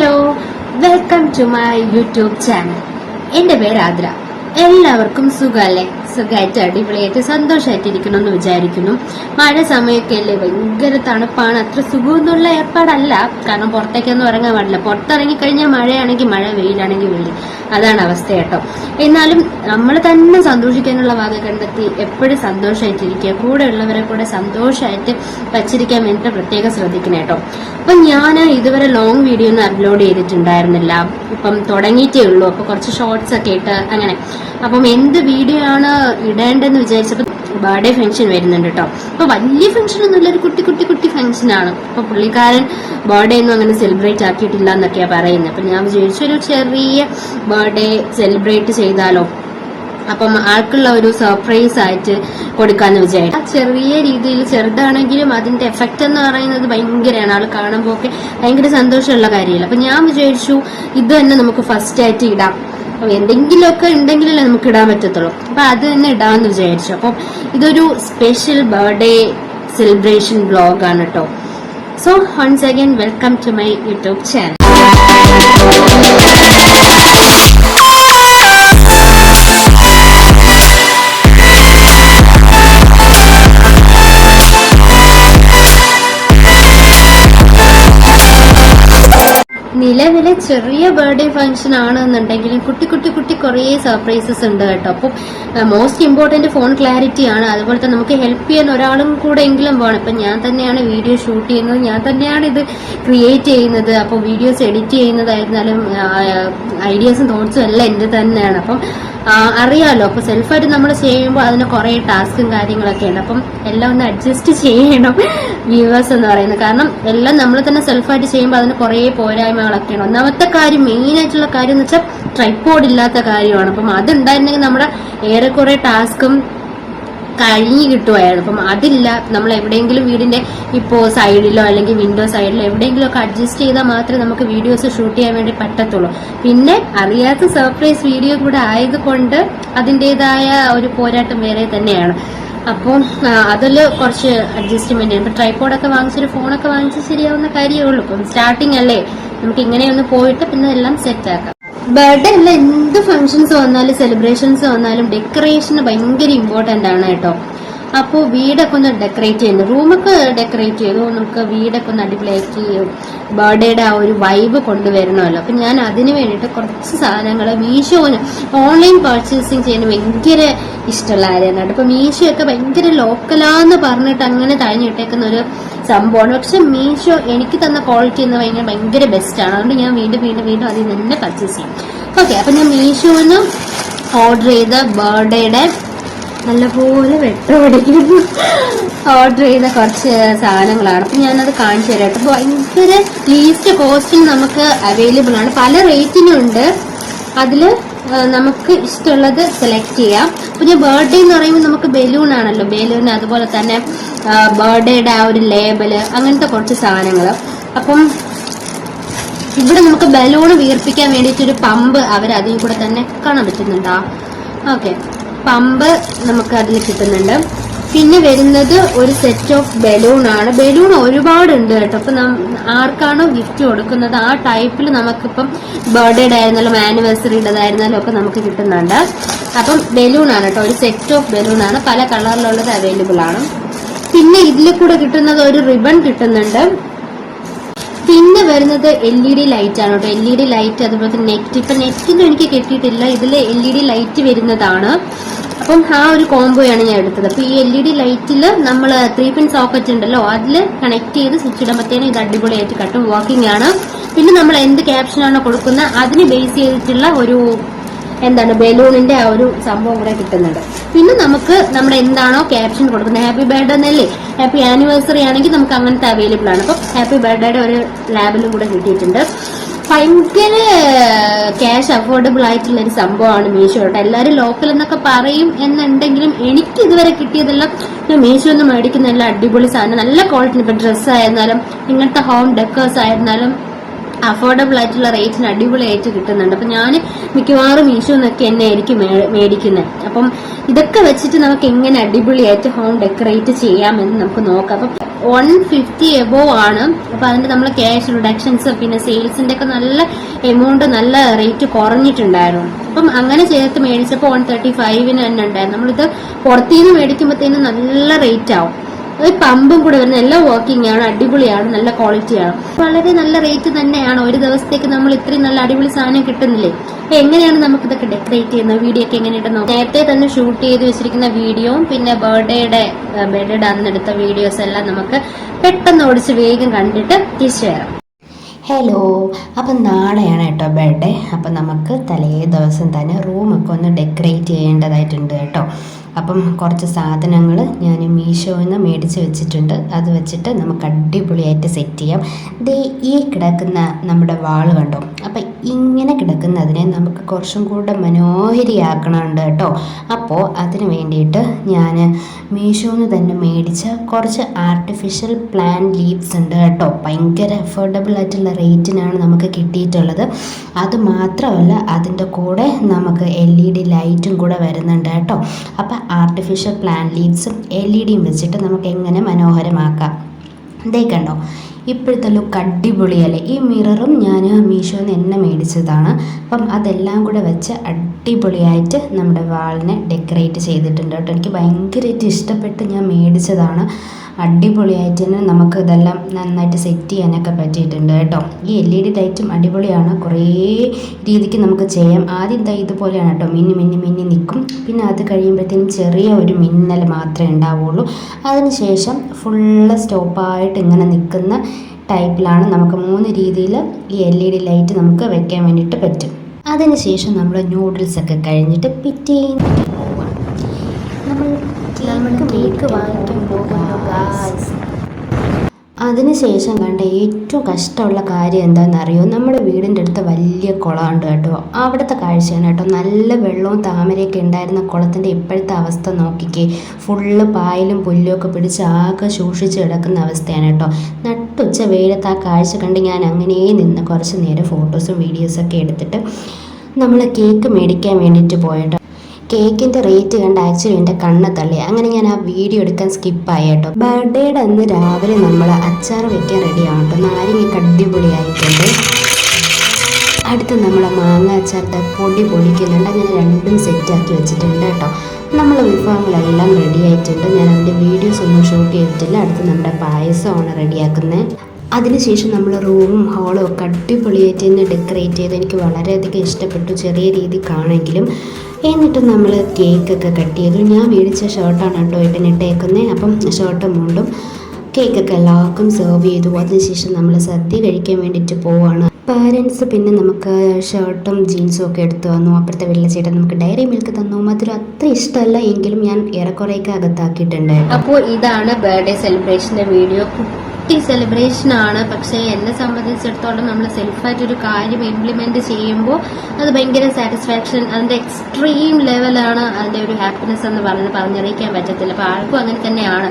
Hello welcome to my YouTube channel. എന്റെ പേര് ആദ്ര എല്ലാവർക്കും സുഖമല്ലേ ആയിട്ട് അടിപൊളിയായിട്ട് സന്തോഷമായിട്ട് ഇരിക്കണം എന്ന് വിചാരിക്കുന്നു. മഴ സമയമൊക്കെ അല്ലേ ഭയങ്കര തണുപ്പാണ്. അത്ര സുഖമൊന്നുള്ള ഏർപ്പാടല്ല. കാരണം പുറത്തേക്കൊന്നും ഇറങ്ങാൻ പാടില്ല. പുറത്തിറങ്ങി കഴിഞ്ഞാൽ മഴയാണെങ്കിൽ മഴ വെയിലാണെങ്കിൽ വെയിൽ. അതാണ് അവസ്ഥ കേട്ടോ. എന്നാലും നമ്മൾ തന്നെ സന്തോഷിക്കാനുള്ള വക കണ്ടെത്തി എപ്പോഴും സന്തോഷമായിട്ടിരിക്കുക കൂടെ ഉള്ളവരെ കൂടെ സന്തോഷമായിട്ട് വച്ചിരിക്കാൻ വേണ്ടിയിട്ട് പ്രത്യേകം ശ്രദ്ധിക്കണം കേട്ടോ. അപ്പൊ ഞാൻ ഇതുവരെ ലോങ് വീഡിയോ ഒന്നും അപ്ലോഡ് ചെയ്തിട്ടുണ്ടായിരുന്നില്ല. ഇപ്പം തുടങ്ങിയിട്ടേ ഉള്ളൂ. അപ്പൊ കുറച്ച് ഷോർട്സ് ഒക്കെ ഇട്ട് അങ്ങനെ. അപ്പം എന്ത് വീഡിയോ ആണ് ഇടേണ്ടെന്ന് വിചാരിച്ചപ്പോൾ ബർത്ത്ഡേ ഫംഗ്ഷൻ വരുന്നുണ്ട് കേട്ടോ. അപ്പൊ വലിയ ഫംഗ്ഷൻ ഒന്നുമില്ല ഒരു കുട്ടി കുട്ടി കുട്ടി ഫംഗ്ഷൻ ആണ്. അപ്പൊ പുള്ളിക്കാരൻ ബർത്ത്ഡേ ഒന്നും അങ്ങനെ സെലിബ്രേറ്റ് ആക്കിയിട്ടില്ല എന്നൊക്കെയാ പറയുന്നത്. അപ്പൊ ഞാൻ വിചാരിച്ചു ഒരു ചെറിയ ബർത്ത്ഡേ സെലിബ്രേറ്റ് ചെയ്താലോ. അപ്പം ആൾക്കുള്ള ഒരു സർപ്രൈസ് ആയിട്ട് കൊടുക്കാന്ന് വിചാരിച്ചു. ആ ചെറിയ രീതിയിൽ ചെറുതാണെങ്കിലും അതിന്റെ എഫക്റ്റ് എന്ന് പറയുന്നത് ഭയങ്കരമാണ്. ആൾ കാണുമ്പോൾ ഒക്കെ ഭയങ്കര സന്തോഷമുള്ള കാര്യമല്ല. അപ്പൊ ഞാൻ വിചാരിച്ചു ഇത് തന്നെ നമുക്ക് ഫസ്റ്റ് ആയിട്ട് ഇടാം. അപ്പൊ എന്തെങ്കിലുമൊക്കെ ഉണ്ടെങ്കിലല്ലേ നമുക്ക് ഇടാൻ പറ്റത്തുള്ളൂ. അപ്പൊ അത് തന്നെ ഇടാമെന്ന് വിചാരിച്ചു. അപ്പം ഇതൊരു സ്പെഷ്യൽ ബർത്ത്ഡേ സെലിബ്രേഷൻ ബ്ലോഗാണ് കേട്ടോ so once again welcome to my YouTube channel നിലവിലെ ചെറിയ ബർത്ത്ഡേ ഫംഗ്ഷൻ ആണെന്നുണ്ടെങ്കിലും കുട്ടി കുട്ടി കുട്ടി കുറേ സർപ്രൈസസ് ഉണ്ട് കേട്ടോ. അപ്പം മോസ്റ്റ് ഇമ്പോർട്ടന്റ് ഫോൺ ക്ലാരിറ്റി ആണ്. അതുപോലെ തന്നെ നമുക്ക് ഹെൽപ്പ് ചെയ്യാൻ ഒരാളും കൂടെ എങ്കിലും വേണം. ഇപ്പം ഞാൻ തന്നെയാണ് വീഡിയോ ഷൂട്ട് ചെയ്യുന്നത്. ഞാൻ തന്നെയാണ് ഇത് ക്രിയേറ്റ് ചെയ്യുന്നത്. അപ്പോൾ വീഡിയോസ് എഡിറ്റ് ചെയ്യുന്നതായിരുന്നാലും ഐഡിയാസും തോട്ട്സും എല്ലാം എന്റെ തന്നെയാണ്. അപ്പം അറിയാലോ. അപ്പൊ സെൽഫായിട്ട് നമ്മൾ ചെയ്യുമ്പോൾ അതിന് കുറെ ടാസ്കും കാര്യങ്ങളൊക്കെ ഉണ്ട് അപ്പം എല്ലാം ഒന്ന് അഡ്ജസ്റ്റ് ചെയ്യണം വ്യൂവേഴ്സ് എന്ന് പറയുന്നത്. കാരണം എല്ലാം നമ്മൾ തന്നെ സെൽഫായിട്ട് ചെയ്യുമ്പോൾ അതിന് കുറെ ഉണ്ട് ഒന്നാമത്തെ കാര്യം മെയിൻ ആയിട്ടുള്ള കാര്യം എന്ന് വെച്ചാൽ ട്രൈപ്പോഡ് ഇല്ലാത്ത കാര്യമാണ്. അപ്പം അതുണ്ടായിരുന്നെങ്കിൽ നമ്മുടെ ഏറെക്കുറെ ടാസ്കും കഴിഞ്ഞു കിട്ടുമായിരുന്നു അപ്പം അതില്ല നമ്മൾ എവിടെയെങ്കിലും വീടിന്റെ ഇപ്പോ സൈഡിലോ അല്ലെങ്കിൽ വിൻഡോ സൈഡിലോ എവിടെയെങ്കിലും ഒക്കെ അഡ്ജസ്റ്റ് ചെയ്താൽ മാത്രമേ നമുക്ക് വീഡിയോസ് ഷൂട്ട് ചെയ്യാൻ വേണ്ടി പറ്റത്തുള്ളൂ. പിന്നെ അറിയാത്ത സർപ്രൈസ് വീഡിയോ കൂടെ ആയതുകൊണ്ട് അതിന്റെതായ ഒരു പോരാട്ടം വേറെ തന്നെയാണ്. അപ്പോൾ അതിൽ കുറച്ച് അഡ്ജസ്റ്റ്മെന്റ് ഇപ്പൊ ട്രൈപോഡൊക്കെ വാങ്ങിച്ചൊരു ഫോണൊക്കെ വാങ്ങിച്ച് ശരിയാവുന്ന കാര്യമേ ഉള്ളൂ. ഇപ്പം സ്റ്റാർട്ടിങ് അല്ലേ? നമുക്ക് ഇങ്ങനെയൊന്ന് പോയിട്ട് പിന്നെ എല്ലാം സെറ്റ് ആക്കാം. ബർത്ത്ഡേ എന്ത് ഫങ്ഷൻസ് വന്നാലും സെലിബ്രേഷൻസ് വന്നാലും ഡെക്കറേഷന് ഭയങ്കര ഇമ്പോർട്ടന്റ് ആണ് കേട്ടോ. അപ്പോൾ വീടൊക്കെ ഒന്ന് ഡെക്കറേറ്റ് ചെയ്യുന്നു റൂമൊക്കെ ഡെക്കറേറ്റ് ചെയ്തു നമുക്ക് വീടൊക്കെ ഒന്ന് അടിപൊളിയാക്കി ബർത്ത്ഡേയുടെ ആ ഒരു വൈബ് കൊണ്ടുവരണമല്ലോ. അപ്പം ഞാൻ അതിന് വേണ്ടിയിട്ട് കുറച്ച് സാധനങ്ങൾ മീഷോന് ഓൺലൈൻ പർച്ചേസിങ് ചെയ്യാൻ ഭയങ്കര ഇഷ്ടമുള്ള കാര്യമാണ്. അപ്പോൾ അപ്പം മീഷോ ഒക്കെ ഭയങ്കര ലോക്കലാന്ന് പറഞ്ഞിട്ട് അങ്ങനെ തഴഞ്ഞിട്ടേക്കുന്ന ഒരു സംഭവമാണ്. പക്ഷെ മീഷോ എനിക്ക് തന്ന ക്വാളിറ്റി എന്ന് ഭയങ്കര ഭയങ്കര ബെസ്റ്റ് ആണ്. അതുകൊണ്ട് ഞാൻ വീണ്ടും വീണ്ടും വീണ്ടും അതിൽ തന്നെ പർച്ചേസ് ചെയ്യും. ഓക്കെ അപ്പം ഞാൻ മീഷോന്ന് ഓർഡർ ചെയ്ത ബർത്ത്ഡേയുടെ നല്ലപോലെ വെട്ടപിടിക്കുന്നു ഓർഡർ ചെയ്ത കുറച്ച് സാധനങ്ങളാണ്. അപ്പം ഞാനത് കാണിച്ചു തരാം അപ്പോൾ ഭയങ്കര ലീസ്റ്റ് കോസ്റ്റിൽ നമുക്ക് അവൈലബിൾ ആണ്. പല റേറ്റിനും ഉണ്ട്. അതിൽ നമുക്ക് ഇഷ്ടമുള്ളത് സെലക്ട് ചെയ്യാം. ഞാൻ ബർത്ത്ഡേ എന്ന് പറയുമ്പോൾ നമുക്ക് ബലൂൺ ആണല്ലോ. ബലൂൺ അതുപോലെ തന്നെ ബർത്ത്ഡേയുടെ ആ ഒരു ലേബൽ അങ്ങനത്തെ കുറച്ച് സാധനങ്ങൾ. അപ്പം ഇവിടെ നമുക്ക് ബലൂൺ വീർപ്പിക്കാൻ വേണ്ടിയിട്ട് ഒരു പമ്പ് അവർ അതിൽ കൂടെ തന്നെ കാണാൻ പറ്റുന്നുണ്ടോ? ഓക്കെ പമ്പ് നമുക്ക് അതിൽ കിട്ടുന്നുണ്ട്. പിന്നെ വരുന്നത് ഒരു സെറ്റ് ഓഫ് ബലൂൺ ആണ്. ബലൂൺ ഒരുപാടുണ്ട് കേട്ടോ. അപ്പൊ ആർക്കാണോ ഗിഫ്റ്റ് കൊടുക്കുന്നത് ആ ടൈപ്പിൽ നമുക്കിപ്പം ബർത്ത്ഡേയുടെ ആയിരുന്നാലും ആനിവേഴ്സറിയുടേതായിരുന്നാലും ഒക്കെ നമുക്ക് കിട്ടുന്നുണ്ട്. അപ്പം ബലൂൺ ആണ് കേട്ടോ. ഒരു സെറ്റ് ഓഫ് ബലൂൺ ആണ്. പല കളറിലുള്ളത് അവൈലബിൾ ആണ്. പിന്നെ ഇതിൽ കൂടെ കിട്ടുന്നത് ഒരു റിബൺ കിട്ടുന്നുണ്ട്. പിന്നെ വരുന്നത് എൽ ഇ ഡി ലൈറ്റ് ആണ് കേട്ടോ. എൽ ഇ ഡി ലൈറ്റ് അതുപോലെ നെറ്റ്. ഇപ്പൊ നെറ്റിന് എനിക്ക് കിട്ടിയിട്ടില്ല. ഇതിൽ എൽ ഇ ഡി ലൈറ്റ് വരുന്നതാണ്. അപ്പം ആ ഒരു കോംബോയാണ് ഞാൻ എടുത്തത്. അപ്പൊ ഈ എൽ ഇ ഡി ലൈറ്റിൽ നമ്മൾ ത്രീ പിൻ സോക്കറ്റ് ഉണ്ടല്ലോ അതിൽ കണക്ട് ചെയ്ത് സ്വിച്ച് ഇടുമ്പോഴത്തേനും ഇത് അടിപൊളിയായിട്ട് കട്ടും വർക്കിംഗ് ആണ്. പിന്നെ നമ്മൾ എന്ത് ക്യാപ്ഷനാണോ കൊടുക്കുന്നത് അതിന് ബേസ് ചെയ്തിട്ടുള്ള ഒരു എന്താണ് ബലൂണിന്റെ ആ ഒരു സംഭവം കൂടെ കിട്ടുന്നുണ്ട്. പിന്നെ നമുക്ക് നമ്മുടെ എന്താണോ ക്യാപ്ഷൻ കൊടുക്കുന്നത് ഹാപ്പി ബർത്ത്ഡേ എന്നല്ലേ? ഹാപ്പി ആനിവേഴ്സറി ആണെങ്കിൽ നമുക്ക് അങ്ങനത്തെ അവൈലബിൾ ആണ്. അപ്പം ഹാപ്പി ബർത്ത്ഡേയുടെ ഒരു ലാബിലും കൂടെ കിട്ടിയിട്ടുണ്ട്. ഭയങ്കര ക്യാഷ് അഫോർഡബിൾ ആയിട്ടുള്ള ഒരു സംഭവമാണ് മീഷോ എല്ലാവരും ലോക്കൽ എന്നൊക്കെ പറയും എന്നുണ്ടെങ്കിലും എനിക്ക് ഇതുവരെ കിട്ടിയതെല്ലാം. ഞാൻ മീഷോ ഒന്ന് മേടിക്കുന്ന നല്ല അടിപൊളി സാധനം നല്ല ക്വാളിറ്റി ഇപ്പൊ ഡ്രസ്സ് ആയിരുന്നാലും ഇങ്ങനത്തെ ഹോം ഡെക്കേഴ്സ് ആയിരുന്നാലും അഫോർഡബിൾ ആയിട്ടുള്ള റേറ്റിന് അടിപൊളിയായിട്ട് കിട്ടുന്നുണ്ട്. അപ്പൊ ഞാൻ മിക്കവാറും മീഷോ എന്നൊക്കെ എന്നെ ആയിരിക്കും മേടിക്കുന്നത് അപ്പം ഇതൊക്കെ വെച്ചിട്ട് നമുക്ക് എങ്ങനെ അടിപൊളിയായിട്ട് ഹോം ഡെക്കറേറ്റ് ചെയ്യാമെന്ന് നമുക്ക് നോക്കാം. അപ്പൊ വൺ ഫിഫ്റ്റി എബോവ് ആണ്. അപ്പൊ അതിന്റെ നമ്മൾ ക്യാഷ് റിഡക്ഷൻസ് പിന്നെ സെയിൽസിന്റെ ഒക്കെ നല്ല എമൗണ്ട് നല്ല റേറ്റ് കുറഞ്ഞിട്ടുണ്ടായിരുന്നു. അപ്പം അങ്ങനെ ചേർത്ത് മേടിച്ചപ്പോൾ വൺ തേർട്ടി ഫൈവിന് തന്നെ ഉണ്ടായിരുന്നു. നമ്മളിത് പുറത്തുനിന്ന് മേടിക്കുമ്പോഴത്തേനും നല്ല റേറ്റ് ആവും. ഒരു പമ്പും കൂടെ വരുന്ന എല്ലാം വർക്കിംഗ് ആണ് അടിപൊളിയാണ് നല്ല ക്വാളിറ്റിയാണ് വളരെ നല്ല റേറ്റ് തന്നെയാണ്. ഒരു ദിവസത്തേക്ക് നമ്മൾ ഇത്രയും നല്ല അടിപൊളി സാധനം കിട്ടുന്നില്ലേ? അപ്പൊ എങ്ങനെയാണ് നമുക്ക് ഇതൊക്കെ ഡെക്കറേറ്റ് ചെയ്യുന്നത്? വീഡിയോ ഒക്കെ എങ്ങനെ എങ്ങനെയുണ്ടെന്നോ നേരത്തെ തന്നെ ഷൂട്ട് ചെയ്ത് വെച്ചിരിക്കുന്ന വീഡിയോയും പിന്നെ ബർത്ത്ഡേയുടെ ബർത്ത്ഡേയുടെ അന്ന് എടുത്ത വീഡിയോസ് എല്ലാം നമുക്ക് പെട്ടെന്ന് ഓടിച്ച് വേഗം കണ്ടിട്ട് തിരിച്ചു വരാം. ഹലോ അപ്പം നാളെയാണ് കേട്ടോ ബർത്ത്ഡേ അപ്പം നമുക്ക് തലേ ദിവസം തന്നെ റൂമൊക്കെ ഒന്ന് ഡെക്കറേറ്റ് ചെയ്യേണ്ടതായിട്ടുണ്ട് കേട്ടോ. അപ്പം കുറച്ച് സാധനങ്ങൾ ഞാൻ മീഷോയിൽ നിന്ന് മേടിച്ച് വെച്ചിട്ടുണ്ട്. അത് വെച്ചിട്ട് നമുക്ക് അടിപൊളിയായിട്ട് സെറ്റ് ചെയ്യാം. ദേ ഈ കിടക്കുന്ന നമ്മുടെ വാൾ കണ്ടോ? അപ്പം ഇങ്ങനെ കിടക്കുന്നതിനെ നമുക്ക് കുറച്ചും കൂടെ മനോഹരിയാക്കണമുണ്ട് കേട്ടോ. അപ്പോൾ അതിന് വേണ്ടിയിട്ട് ഞാൻ മീഷോന്ന് തന്നെ മേടിച്ച കുറച്ച് ആർട്ടിഫിഷ്യൽ പ്ലാൻ ലീവ്സ് ഉണ്ട് കേട്ടോ. ഭയങ്കര അഫോർഡബിൾ ആയിട്ടുള്ള റേറ്റിനാണ് നമുക്ക് കിട്ടിയിട്ടുള്ളത്. അത് മാത്രമല്ല അതിന്റെ കൂടെ നമുക്ക് എൽ ഇ ഡി ലൈറ്റും കൂടെ വരുന്നുണ്ട് കേട്ടോ. അപ്പോൾ ആർട്ടിഫിഷ്യൽ പ്ലാന്റ് ലീവ്സും എൽ ഇ ഡിയും വെച്ചിട്ട് നമുക്ക് എങ്ങനെ മനോഹരമാക്കാം. ഇതേ കണ്ടോ ഇപ്പോഴത്തെ ലുക്ക് അടിപൊളിയല്ലേ? ഈ മിററും ഞാൻ മീഷോയിൽ നിന്ന് എന്നെ മേടിച്ചതാണ്. അപ്പം അതെല്ലാം കൂടെ വെച്ച് അടിപൊളിയായിട്ട് നമ്മുടെ വാളിനെ ഡെക്കറേറ്റ് ചെയ്തിട്ടുണ്ട് കേട്ടോ. എനിക്ക് ഭയങ്കരമായിട്ട് ഇഷ്ടപ്പെട്ട് ഞാൻ മേടിച്ചതാണ്. അടിപൊളിയായിട്ട് തന്നെ നമുക്ക് ഇതെല്ലാം നന്നായിട്ട് സെറ്റ് ചെയ്യാനൊക്കെ പറ്റിയിട്ടുണ്ട് കേട്ടോ. ഈ എൽ ഇ ഡി ലൈറ്റും അടിപൊളിയാണ്. കുറേ രീതിക്ക് നമുക്ക് ചെയ്യാം. ആദ്യം ദാ ഇതുപോലെയാണ് കേട്ടോ. മിന്നി മിന്നി മിന്നി നിൽക്കും. പിന്നെ അത് കഴിയുമ്പോഴത്തേനും ചെറിയ ഒരു മിന്നൽ മാത്രമേ ഉണ്ടാവുള്ളൂ. അതിനുശേഷം ഫുള്ള് സ്റ്റോപ്പായിട്ട് ഇങ്ങനെ നിൽക്കുന്ന ടൈപ്പിലാണ് നമുക്ക് മൂന്ന് രീതിയിൽ ഈ എൽ ഇ ഡി ലൈറ്റ് നമുക്ക് വെക്കാൻ വേണ്ടിയിട്ട് പറ്റും. അതിനുശേഷം നമ്മൾ നൂഡിൽസൊക്കെ കഴിഞ്ഞിട്ട് പിറ്റേന്ന് പോവാം നമ്മൾ നമുക്ക് കേക്ക് ഗായ്സ് അതിനുശേഷം കണ്ട ഏറ്റവും കഷ്ടമുള്ള കാര്യം എന്താണെന്നറിയോ? നമ്മുടെ വീടിന്റെ അടുത്ത് വലിയ കുളമുണ്ട് കേട്ടോ. അവിടുത്തെ കാഴ്ചയാണ് കേട്ടോ. നല്ല വെള്ളവും താമരയൊക്കെ ഉണ്ടായിരുന്ന കുളത്തിന്റെ ഇപ്പോഴത്തെ അവസ്ഥ നോക്കിക്കേ. ഫുള്ള് പായലും പുല്ലും ഒക്കെ പിടിച്ച് ആകെ സൂക്ഷിച്ച് കിടക്കുന്ന അവസ്ഥയാണ് കേട്ടോ. നട്ടുച്ച വെയിലത്ത് ആ കാഴ്ച കണ്ട് ഞാൻ അങ്ങനെ നിന്ന് കുറച്ച് നേരം ഫോട്ടോസും വീഡിയോസൊക്കെ എടുത്തിട്ട് നമ്മൾ കേക്ക് മേടിക്കാൻ വേണ്ടിയിട്ട് പോയിട്ടോ കേക്കിന്റെ റേറ്റ് കണ്ട് ആക്ച്വലി എന്റെ കണ്ണ് തള്ളി. അങ്ങനെ ഞാൻ ആ വീഡിയോ എടുക്കാൻ സ്കിപ്പായി കേട്ടോ. ബർത്ത്ഡേയുടെ അന്ന് രാവിലെ നമ്മൾ അച്ചാർ വെക്കാൻ റെഡിയാണ് കേട്ടോ നാരങ്ങ അടിപൊളിയായിട്ടുണ്ട്. അടുത്ത് നമ്മൾ മാങ്ങ അച്ചാറിന്റെ പൊടി പൊടിക്കുന്നുണ്ട്. അങ്ങനെ രണ്ടും സെറ്റാക്കി വെച്ചിട്ടുണ്ട് കേട്ടോ. നമ്മൾ വിഭവങ്ങളെല്ലാം റെഡി ആയിട്ടുണ്ട്. ഞാൻ അതിന്റെ വീഡിയോസ് ഒന്നും ഷൂട്ട് ചെയ്തിട്ടില്ല. അടുത്ത് നമ്മുടെ പായസമാണ് റെഡിയാക്കുന്നത് അതിനുശേഷം നമ്മൾ റൂമും ഹാളും ഒക്കെ അടിപൊളിയായിട്ട് തന്നെ ഡെക്കറേറ്റ് ചെയ്ത് എനിക്ക് വളരെയധികം ഇഷ്ടപ്പെട്ടു. ചെറിയ രീതിക്കാണെങ്കിലും എന്നിട്ട് നമ്മൾ കേക്കൊക്കെ കട്ട് ചെയ്തു ഞാൻ മേടിച്ച ഷർട്ടാണ് കേട്ടോ ഇട്ടനിട്ടേക്കുന്നത് അപ്പം ഷർട്ടും മുണ്ടും കേക്കൊക്കെ എല്ലാവർക്കും സെർവ് ചെയ്തു. അതിനുശേഷം നമ്മൾ സദ്യ കഴിക്കാൻ വേണ്ടിയിട്ട് പോവാണ്. പാരൻസ് പിന്നെ നമുക്ക് ഷർട്ടും ജീൻസും ഒക്കെ എടുത്തു തന്നു. അപ്പുറത്തെ വെള്ളച്ചേട്ടൻ നമുക്ക് ഡയറി മിൽക്ക് തന്നു. മധുരം അത്ര ഇഷ്ടമല്ല എങ്കിലും ഞാൻ ഏറെക്കുറെയൊക്കെ അകത്താക്കിയിട്ടുണ്ട് അപ്പോൾ ഇതാണ് ബർത്ത്ഡേ സെലിബ്രേഷന്റെ വീഡിയോ കുട്ടി സെലിബ്രേഷൻ ആണ്. പക്ഷേ എന്നെ സംബന്ധിച്ചിടത്തോളം നമ്മൾ സെൽഫായിട്ട് ഒരു കാര്യം ഇംപ്ലിമെന്റ് ചെയ്യുമ്പോൾ അത് ഭയങ്കര സാറ്റിസ്ഫാക്ഷൻ അതിന്റെ എക്സ്ട്രീം ലെവലാണ് അതിന്റെ ഒരു ഹാപ്പിനെസ് എന്ന് പറഞ്ഞ് പറഞ്ഞറിയിക്കാൻ പറ്റത്തില്ല. അപ്പൊ ആൾക്കും അങ്ങനെ തന്നെയാണ്.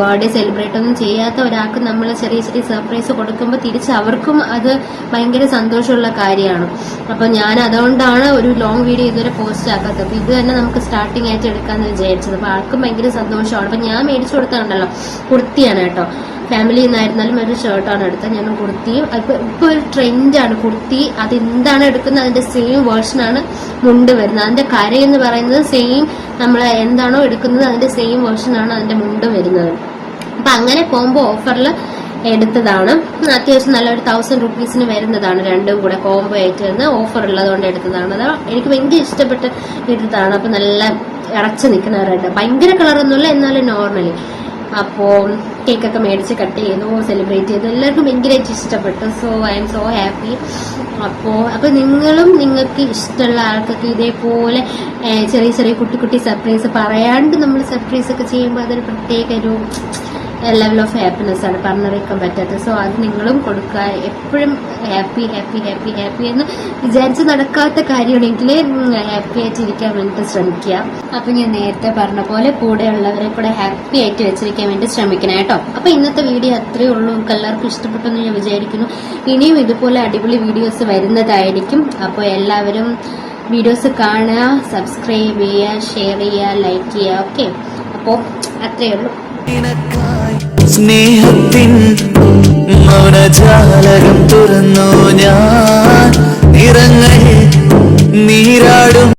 ബർത്ത്ഡേ സെലിബ്രേറ്റ് ഒന്നും ചെയ്യാത്ത ഒരാൾക്ക് നമ്മൾ ചെറിയ ചെറിയ സർപ്രൈസ് കൊടുക്കുമ്പോൾ തിരിച്ച് അവർക്കും അത് ഭയങ്കര സന്തോഷമുള്ള കാര്യമാണ്. അപ്പൊ ഞാൻ അതുകൊണ്ടാണ് ഒരു ലോങ് വീഡിയോ ഇതുവരെ പോസ്റ്റ് ആക്കാത്തത്. അപ്പൊ ഇത് തന്നെ നമുക്ക് സ്റ്റാർട്ടിംഗ് ആയിട്ട് എടുക്കാന്ന് വിചാരിച്ചത്. അപ്പൊ ആൾക്കും ഭയങ്കര സന്തോഷമാണ്. അപ്പൊ ഞാൻ മേടിച്ചു കൊടുത്തതുണ്ടല്ലോ കുർത്തിയാണ് കേട്ടോ. ഫാമിലിയിൽ നിന്നായിരുന്നാലും ഒരു ഷർട്ടാണ് എടുത്തത്. ഞാൻ കുർത്തിയും ഇപ്പൊ ഇപ്പൊ ഒരു ട്രെൻഡാണ് കുർത്തി അത് എന്താണ് എടുക്കുന്നത്? അതിന്റെ സെയിം വേർഷനാണ് മുണ്ട് വരുന്നത്. അതിന്റെ കര എന്ന് പറയുന്നത് സെയിം നമ്മൾ എന്താണോ എടുക്കുന്നത് അതിന്റെ സെയിം വേർഷനാണ് അതിന്റെ മുണ്ട് വരുന്നത്. അപ്പൊ അങ്ങനെ കോംബോ ഓഫറിൽ എടുത്തതാണ്. അത്യാവശ്യം നല്ലൊരു തൗസൻഡ് റുപ്പീസിന് വരുന്നതാണ് രണ്ടും കൂടെ കോംബോ ആയിട്ട് വരുന്ന ഓഫർ ഉള്ളതുകൊണ്ട് എടുത്തതാണ്. അത് എനിക്ക് ഭയങ്കര ഇഷ്ടപ്പെട്ട് എടുത്തതാണ് അപ്പൊ നല്ല ഇറച്ചു നിൽക്കുന്നവരായിട്ട് ഭയങ്കര കളറൊന്നുമില്ല എന്നാലും നോർമലി അപ്പോൾ കേക്കൊക്കെ മേടിച്ച് കട്ട് ചെയ്തു സെലിബ്രേറ്റ് ചെയ്തു. എല്ലാവർക്കും ഭയങ്കരമായിട്ട് ഇഷ്ടപ്പെട്ടു. So I'm so happy അപ്പോൾ അപ്പോൾ നിങ്ങളും നിങ്ങൾക്ക് ഇഷ്ടമുള്ള ആൾക്കൊക്കെ ഇതേപോലെ ചെറിയ ചെറിയ കുട്ടി കുട്ടി സർപ്രൈസ് പറയാണ്ട് നമ്മൾ സർപ്രൈസ് ഒക്കെ ചെയ്യുമ്പോൾ അതൊരു പ്രത്യേക ഒരു ലെവൽ ഓഫ് ഹാപ്പിനെസ് ആണ് പറഞ്ഞറിയിക്കാൻ പറ്റാത്തത്. സോ അത് നിങ്ങളും കൊടുക്കുക. എപ്പോഴും ഹാപ്പി ഹാപ്പി ഹാപ്പി ഹാപ്പി എന്ന് വിചാരിച്ച് നടക്കാത്ത കാര്യമാണെങ്കിൽ ഹാപ്പി ആയിട്ട് ഇരിക്കാൻ വേണ്ടിയിട്ട് ശ്രമിക്കുക. അപ്പൊ ഞാൻ നേരത്തെ പറഞ്ഞ പോലെ കൂടെയുള്ളവരെ കൂടെ ഹാപ്പി ആയിട്ട് വെച്ചിരിക്കാൻ വേണ്ടി ശ്രമിക്കണം കേട്ടോ. അപ്പൊ ഇന്നത്തെ വീഡിയോ അത്രയേ ഉള്ളൂ. നിങ്ങൾക്ക് എല്ലാവർക്കും ഇഷ്ടപ്പെട്ടെന്ന് ഞാൻ വിചാരിക്കുന്നു. ഇനിയും ഇതുപോലെ അടിപൊളി വീഡിയോസ് വരുന്നതായിരിക്കും. അപ്പോൾ എല്ലാവരും വീഡിയോസ് കാണുക സബ്സ്ക്രൈബ് ചെയ്യുക ഷെയർ ചെയ്യുക ലൈക്ക് ചെയ്യുക. ഓക്കെ അപ്പോൾ അത്രേ ഉള്ളൂ. സ്നേഹത്തിൻ മൗനജാലകം തുറന്നു ഞാൻ. നിറങ്ങൾ നീരാടും